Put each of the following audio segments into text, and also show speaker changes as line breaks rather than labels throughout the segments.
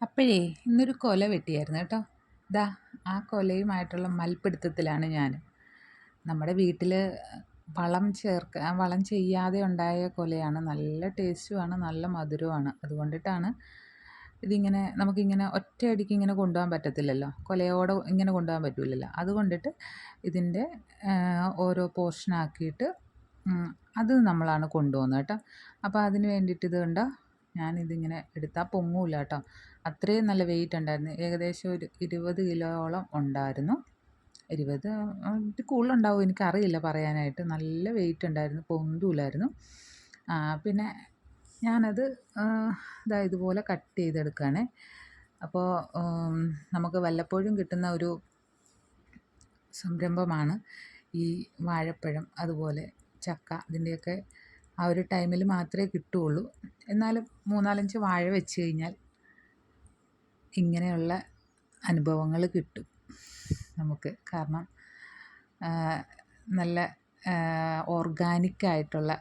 അപ്പോഴേ ഇന്നൊരു കൊല വെട്ടിയായിരുന്നു കേട്ടോ. ദാ ആ കൊലയുമായിട്ടുള്ള മൽപ്പിടുത്തത്തിലാണ് ഞാൻ. നമ്മുടെ വീട്ടിൽ വളം ചേർക്ക വളം ചെയ്യാതെ ഉണ്ടായ കൊലയാണ്. നല്ല ടേസ്റ്റുമാണ് നല്ല മധുരവുമാണ്. അതുകൊണ്ടിട്ടാണ് ഇതിങ്ങനെ നമുക്കിങ്ങനെ ഒറ്റയടിക്ക് ഇങ്ങനെ കൊണ്ടുപോകാൻ പറ്റത്തില്ലല്ലോ. കൊലയോടെ ഇങ്ങനെ കൊണ്ടുപോകാൻ പറ്റില്ലല്ലോ അതുകൊണ്ടിട്ട് ഇതിന്റെ ഓരോ പോർഷനാക്കിയിട്ട് അത് നമ്മളാണ് കൊണ്ടുപോകുന്നത് കേട്ടോ. അപ്പോൾ അതിന് വേണ്ടിയിട്ട് ഇത് കണ്ടോ? ഞാനിതിങ്ങനെ എടുത്താൽ പൊങ്ങൂല കേട്ടോ അത്രയും നല്ല വെയിറ്റ് ഉണ്ടായിരുന്നു. ഏകദേശം ഒരു ഇരുപത് കിലോയോളം ഉണ്ടായിരുന്നു. ഇരുപത് കൂടുതലുണ്ടാവും എനിക്കറിയില്ല പറയാനായിട്ട്. നല്ല വെയിറ്റ് ഉണ്ടായിരുന്നു പൊന്തൂലായിരുന്നു. പിന്നെ ഞാനത് ഇതാ ഇതുപോലെ കട്ട് ചെയ്തെടുക്കുകയാണ് അപ്പോൾ നമുക്ക് വല്ലപ്പോഴും കിട്ടുന്ന ഒരു സംരംഭമാണ് ഈ വാഴപ്പഴം അതുപോലെ ചക്ക ഇതിന്റെയൊക്കെ ആ ഒരു ടൈമിൽ മാത്രമേ കിട്ടുകയുള്ളൂ. എന്നാലും മൂന്നാലഞ്ച് വാഴ വെച്ച് കഴിഞ്ഞാൽ ഇങ്ങനെയുള്ള അനുഭവങ്ങൾ കിട്ടും നമുക്ക്. കാരണം നല്ല ഓർഗാനിക്കായിട്ടുള്ള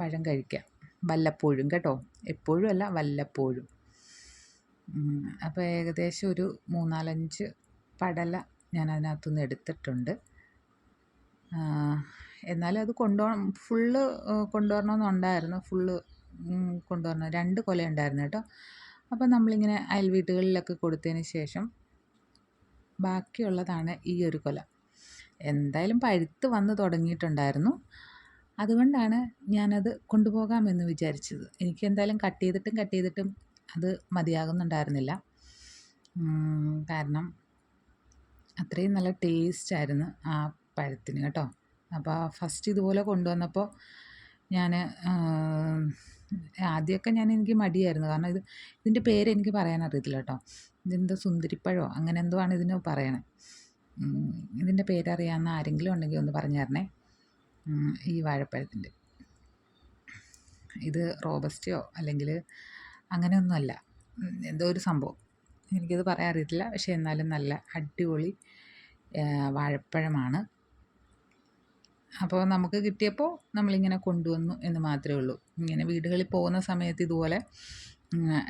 പഴം കഴിക്കാം. വല്ലപ്പോഴും കേട്ടോ. എപ്പോഴും അല്ല വല്ലപ്പോഴും. അപ്പോൾ ഏകദേശം ഒരു മൂന്നാലഞ്ച് പടല ഞാൻ അതിനകത്തുനിന്ന് എടുത്തിട്ടുണ്ട്. എന്നാലും അത് കൊണ്ടുപോകണം ഫുള്ള് കൊണ്ടുവരണമെന്നുണ്ടായിരുന്നു. ഫുള്ള് കൊണ്ടുവരണം. രണ്ട് കൊല ഉണ്ടായിരുന്നു കേട്ടോ. അപ്പം നമ്മളിങ്ങനെ അയൽ വീട്ടുകളിലൊക്കെ കൊടുത്തതിന് ശേഷം ബാക്കിയുള്ളതാണ് ഈ ഒരു കൊല. എന്തായാലും പഴുത്ത് വന്ന് തുടങ്ങിയിട്ടുണ്ടായിരുന്നു. അതുകൊണ്ടാണ് ഞാനത് കൊണ്ടുപോകാമെന്ന് വിചാരിച്ചത്. എനിക്ക് എന്തായാലും കട്ട് ചെയ്തിട്ടും കട്ട് ചെയ്തിട്ടും അത് മതിയാകുന്നുണ്ടായിരുന്നില്ല. കാരണം അത്രയും നല്ല ടേസ്റ്റായിരുന്നു ആ പഴത്തിന് കേട്ടോ. അപ്പോൾ ഫസ്റ്റ് ഇതുപോലെ കൊണ്ടുവന്നപ്പോൾ ഞാൻ ആദ്യമൊക്കെ ഞാൻ എനിക്ക് മടിയായിരുന്നു. കാരണം ഇത് ഇതിന്റെ പേര് എനിക്ക് പറയാൻ അറിയത്തില്ല കേട്ടോ. ഇതെന്തോ സുന്ദരിപ്പഴോ? അങ്ങനെ എന്തോ ആണ് ഇതിന് പറയണേ. ഇതിന്റെ പേരറിയാവുന്ന ആരെങ്കിലും ഉണ്ടെങ്കിൽ ഒന്ന് പറഞ്ഞു തരണേ. ഈ വാഴപ്പഴത്തിന്റെ ഇത് റോബസ്റ്റിയോ അല്ലെങ്കിൽ അങ്ങനെയൊന്നുമല്ല എന്തോ ഒരു സംഭവം. എനിക്കത് പറയാൻ അറിയത്തില്ല. പക്ഷേ എന്നാലും നല്ല അടിപൊളി വാഴപ്പഴമാണ്. അപ്പോൾ നമുക്ക് കിട്ടിയപ്പോൾ നമ്മളിങ്ങനെ കൊണ്ടുവന്നു എന്ന് മാത്രമേ ഉള്ളൂ. ഇങ്ങനെ വീടുകളിൽ പോകുന്ന സമയത്ത് ഇതുപോലെ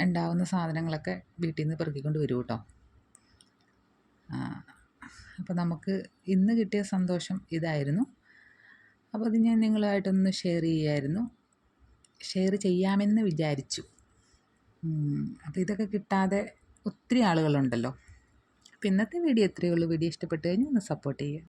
ഉണ്ടാവുന്ന സാധനങ്ങളൊക്കെ വീട്ടിൽ നിന്ന് പെറുക്കിക്കൊണ്ട് വരും കേട്ടോ അപ്പോൾ നമുക്ക് ഇന്ന് കിട്ടിയ സന്തോഷം ഇതായിരുന്നു. അപ്പോൾ അത് ഞാൻ നിങ്ങളുമായിട്ടൊന്ന് ഷെയർ ചെയ്യായിരുന്നു. ഷെയർ ചെയ്യാമെന്ന് വിചാരിച്ചു. അപ്പോൾ ഇതൊക്കെ കിട്ടാതെ ഒത്തിരി ആളുകളുണ്ടല്ലോ. അപ്പോൾ ഇന്നത്തെ വീഡിയോ എത്രയേ ഉള്ളൂ. വീഡിയോ ഇഷ്ടപ്പെട്ട് കഴിഞ്ഞാൽ ഒന്ന് സപ്പോർട്ട് ചെയ്യുക.